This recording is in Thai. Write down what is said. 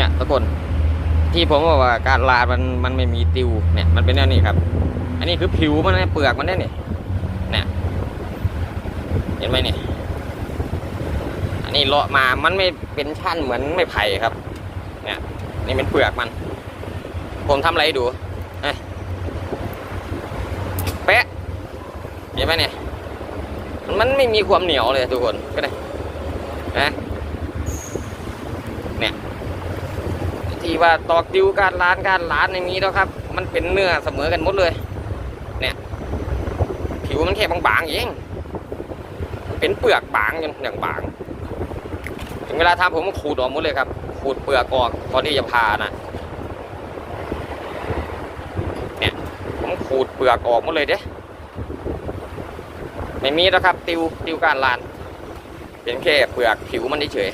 เนี่ยทุกคนที่ผมบอกว่าการลาดมันมันไม่มีติวเนี่ยมันเป็นแนวนี้ครับ อันนี้คือผิวมันนะเปลือกมันเนี่ยนี่เนี่ยเห็นไหมเนี่ยอันนี้เลาะมามันไม่เป็นชั้นเหมือนไม่ไผ่ครับ เนี่ยนี่เป็นเปลือกมัน ผมทำอะไรดูเอ้ยเป๊ะเห็นไหมเนี่ยมันไม่มีความเหนียวเลยทุกคนก็ได้นะเนี่ย ที่ว่าตอกติวการล้านการล้านในนี้แล้วครับ มันเป็นเนื้อเสมอกันหมดเลย เนี่ย ผิวมันแค่บางๆเองเป็นเปลือกบางจนอย่างบางถึงเวลาทำผมก็ขูดออกหมดเลยครับ ขูดเปลือกออกก่อนที่จะพานะเนี่ยผมขูดเปลือกออกหมดเลยเด้ไม่มีแล้วครับ ติวติวการลาน เป็นแค่เปลือกผิวมันเฉย